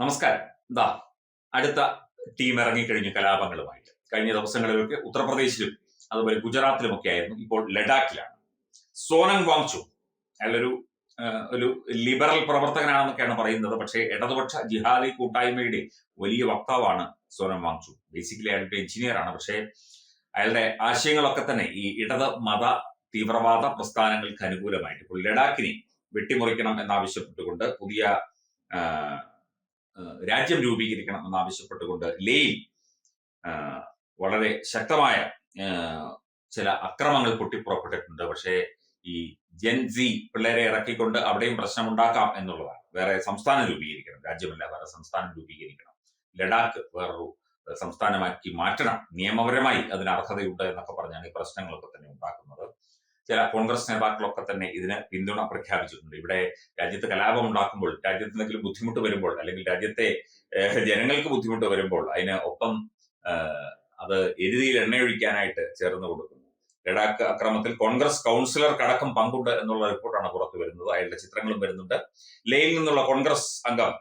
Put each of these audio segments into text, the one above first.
നമസ്കാരം. എന്താ അടുത്ത ടീം ഇറങ്ങിക്കഴിഞ്ഞു കലാപങ്ങളുമായിട്ട്. കഴിഞ്ഞ ദിവസങ്ങളിലൊക്കെ ഉത്തർപ്രദേശിലും അതുപോലെ ഗുജറാത്തിലുമൊക്കെ ആയിരുന്നു ഇപ്പോൾ ലഡാക്കിലാണ്. സോനം വാങ്ചു അയാളൊരു ഒരു ലിബറൽ പ്രവർത്തകനാണെന്നൊക്കെയാണ് പറയുന്നത്. പക്ഷേ ഇടതുപക്ഷ ജിഹാദി കൂട്ടായ്മയുടെ വലിയ വക്താവാണ് സോനം വാങ്ചു. ബേസിക്കലി അയാളുടെ എഞ്ചിനീയർ ആണ്. പക്ഷേ അയാളുടെ ആശയങ്ങളൊക്കെ തന്നെ ഈ ഇടത് മത തീവ്രവാദ പ്രസ്ഥാനങ്ങൾക്ക് അനുകൂലമായിട്ട്. ഇപ്പോൾ ലഡാക്കിനെ വെട്ടിമുറിക്കണം എന്നാവശ്യപ്പെട്ടുകൊണ്ട് പുതിയ രാജ്യം രൂപീകരിക്കണം എന്നാവശ്യപ്പെട്ടുകൊണ്ട് ലേയിൽ വളരെ ശക്തമായ ചില അക്രമങ്ങൾ പൊട്ടിപ്പുറപ്പെട്ടിട്ടുണ്ട്. പക്ഷേ ഈ ജെൻ സി പിള്ളേരെ ഇറക്കിക്കൊണ്ട് അവിടെയും പ്രശ്നമുണ്ടാക്കാം എന്നുള്ളതാണ്. വേറെ സംസ്ഥാനം രൂപീകരിക്കണം. രാജ്യമല്ല വേറെ സംസ്ഥാനം രൂപീകരിക്കണം. ലഡാക്ക് വേറൊരു സംസ്ഥാനമാക്കി മാറ്റണം. നിയമപരമായി അതിന് അർഹതയുണ്ട് എന്നൊക്കെ പറഞ്ഞാണ് ഈ പ്രശ്നങ്ങളൊക്കെ തന്നെ ഉണ്ടാക്കുന്നത്. ചില കോൺഗ്രസ് നേതാക്കളൊക്കെ തന്നെ ഇതിന് പിന്തുണ പ്രഖ്യാപിച്ചിട്ടുണ്ട്. ഇവിടെ രാജ്യത്ത് കലാപം ഉണ്ടാക്കുമ്പോൾ രാജ്യത്ത് എന്തെങ്കിലും ബുദ്ധിമുട്ട് വരുമ്പോൾ അല്ലെങ്കിൽ രാജ്യത്തെ ജനങ്ങൾക്ക് ബുദ്ധിമുട്ട് വരുമ്പോൾ അതിന് ഒപ്പം അത് എരുതിയിൽ എണ്ണയൊഴിക്കാനായിട്ട് ചേർന്ന് കൊടുക്കുന്നു. ലഡാക്ക് അക്രമത്തിൽ കോൺഗ്രസ് കൗൺസിലർക്കടക്കം പങ്കുണ്ട് എന്നുള്ള റിപ്പോർട്ടാണ് പുറത്തു വരുന്നത്. അയാളുടെ ചിത്രങ്ങളും വരുന്നുണ്ട്. ലേയിൽ നിന്നുള്ള കോൺഗ്രസ് അംഗം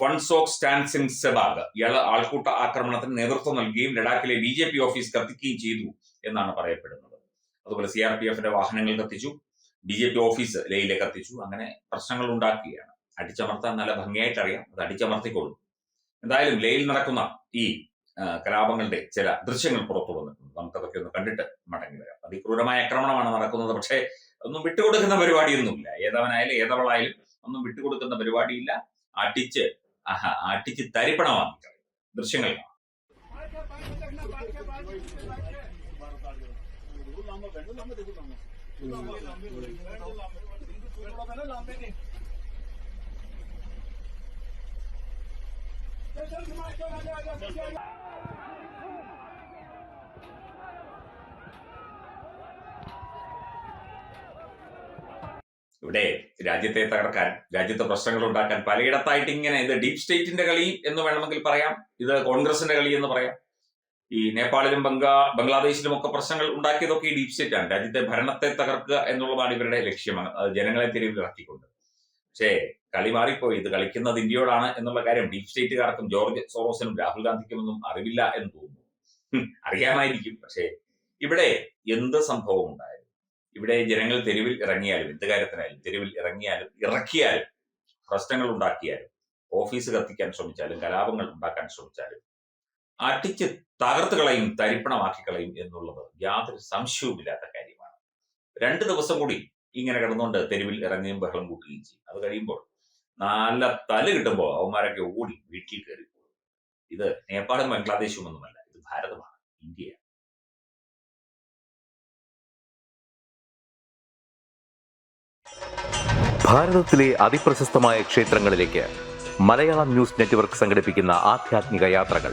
ഫൺസോക് സ്റ്റാൻസിംഗ് സെബാഗ്. ഇയാൾ ആൾക്കൂട്ട ആക്രമണത്തിന് നേതൃത്വം നൽകുകയും ലഡാക്കിലെ ബി ജെ പി ഓഫീസ് കത്തിക്കുകയും ചെയ്തു എന്നാണ് പറയപ്പെടുന്നത്. അതുപോലെ സി ആർ പി എഫിന്റെ വാഹനങ്ങൾ കത്തിച്ചു ബി ജെ പി ഓഫീസ് ലേയിലെ കത്തിച്ചു. അങ്ങനെ പ്രശ്നങ്ങൾ ഉണ്ടാക്കുകയാണ്. അടിച്ചമർത്താൻ നല്ല ഭംഗിയായിട്ട് അറിയാം. അത് അടിച്ചമർത്തിക്കൊള്ളും എന്തായാലും ലേയിൽ നടക്കുന്ന ഈ കലാപങ്ങളുടെ ചില ദൃശ്യങ്ങൾ പുറത്തു വന്നിട്ടുണ്ട്. നമുക്കതൊക്കെ ഒന്ന് കണ്ടിട്ട് മടങ്ങി വരാം. അതിക്രൂരമായ ആക്രമണമാണ് നടക്കുന്നത്. പക്ഷേ ഒന്നും വിട്ടുകൊടുക്കുന്ന പരിപാടിയൊന്നുമില്ല. ഏതവനായാലും ഏതവളായാലും ഒന്നും വിട്ടുകൊടുക്കുന്ന പരിപാടിയില്ല. അടിച്ച് ആഹാ, അടിച്ച് തരിപ്പണമാക്കി ഇവിടെ രാജ്യത്തെ തകർക്കാൻ രാജ്യത്തെ പ്രശ്നങ്ങൾ ഉണ്ടാക്കാൻ പലയിടത്തായിട്ട് ഇങ്ങനെ ഇത് ഡീപ് സ്റ്റേറ്റിന്റെ കളി എന്ന് വേണമെങ്കിൽ പറയാം. ഇത് കോൺഗ്രസിന്റെ കളി എന്ന് പറയാം. ഈ നേപ്പാളിലും ബംഗാ ബംഗ്ലാദേശിലും ഒക്കെ പ്രശ്നങ്ങൾ ഉണ്ടാക്കിയതൊക്കെ ഈ ഡീപ് സ്റ്റേറ്റ് ആണ്. രാജ്യത്തെ ഭരണത്തെ തകർക്കുക എന്നുള്ളതാണ് ഇവരുടെ ലക്ഷ്യമാണ് അത് ജനങ്ങളെ തിരിവിലിറക്കിക്കൊണ്ട് പക്ഷേ കളി മാറിപ്പോയി. ഇത് കളിക്കുന്നത് ഇന്ത്യയോടാണ് എന്നുള്ള കാര്യം ഡീപ് സ്റ്റേറ്റുകാർക്കും ജോർജ് സോറോസിനും രാഹുൽ ഗാന്ധിക്കും ഒന്നും അറിവില്ല എന്ന് തോന്നുന്നു. അറിയാമായിരിക്കും. പക്ഷേ ഇവിടെ എന്ത് സംഭവം ഉണ്ടായാലും ഇവിടെ ജനങ്ങൾ തെരുവിൽ ഇറങ്ങിയാലും എന്ത് കാര്യത്തിനായാലും തെരുവിൽ ഇറങ്ങിയാലും ഇറക്കിയാലും പ്രശ്നങ്ങൾ ഉണ്ടാക്കിയാലും ഓഫീസ് കത്തിക്കാൻ ശ്രമിച്ചാലും കലാപങ്ങൾ ഉണ്ടാക്കാൻ ശ്രമിച്ചാലും അടിച്ച് തകർത്ത് കളയും തരിപ്പണമാക്കി കളയും എന്നുള്ളത് യാതൊരു സംശയവുമില്ലാത്ത കാര്യമാണ്. രണ്ട് ദിവസം കൂടി ഇങ്ങനെ കിടന്നുകൊണ്ട് തെരുവിൽ ഇറങ്ങുകയും ബഹളം കൂട്ടുകയും ചെയ്യും. അത് കഴിയുമ്പോൾ നല്ല തല കിട്ടുമ്പോൾ അവന്മാരൊക്കെ ഓടി വീട്ടിൽ കയറി പോകും. ഇത് നേപ്പാളും ബംഗ്ലാദേശും ഒന്നുമല്ല ഇത് ഭാരതമാണ് ഇന്ത്യയാണ്. ഭാരതത്തിലെ അതിപ്രശസ്തമായ ക്ഷേത്രങ്ങളിലേക്ക് മലയാളം ന്യൂസ് നെറ്റ്വർക്ക് സംഘടിപ്പിക്കുന്ന ആധ്യാത്മിക യാത്രകൾ.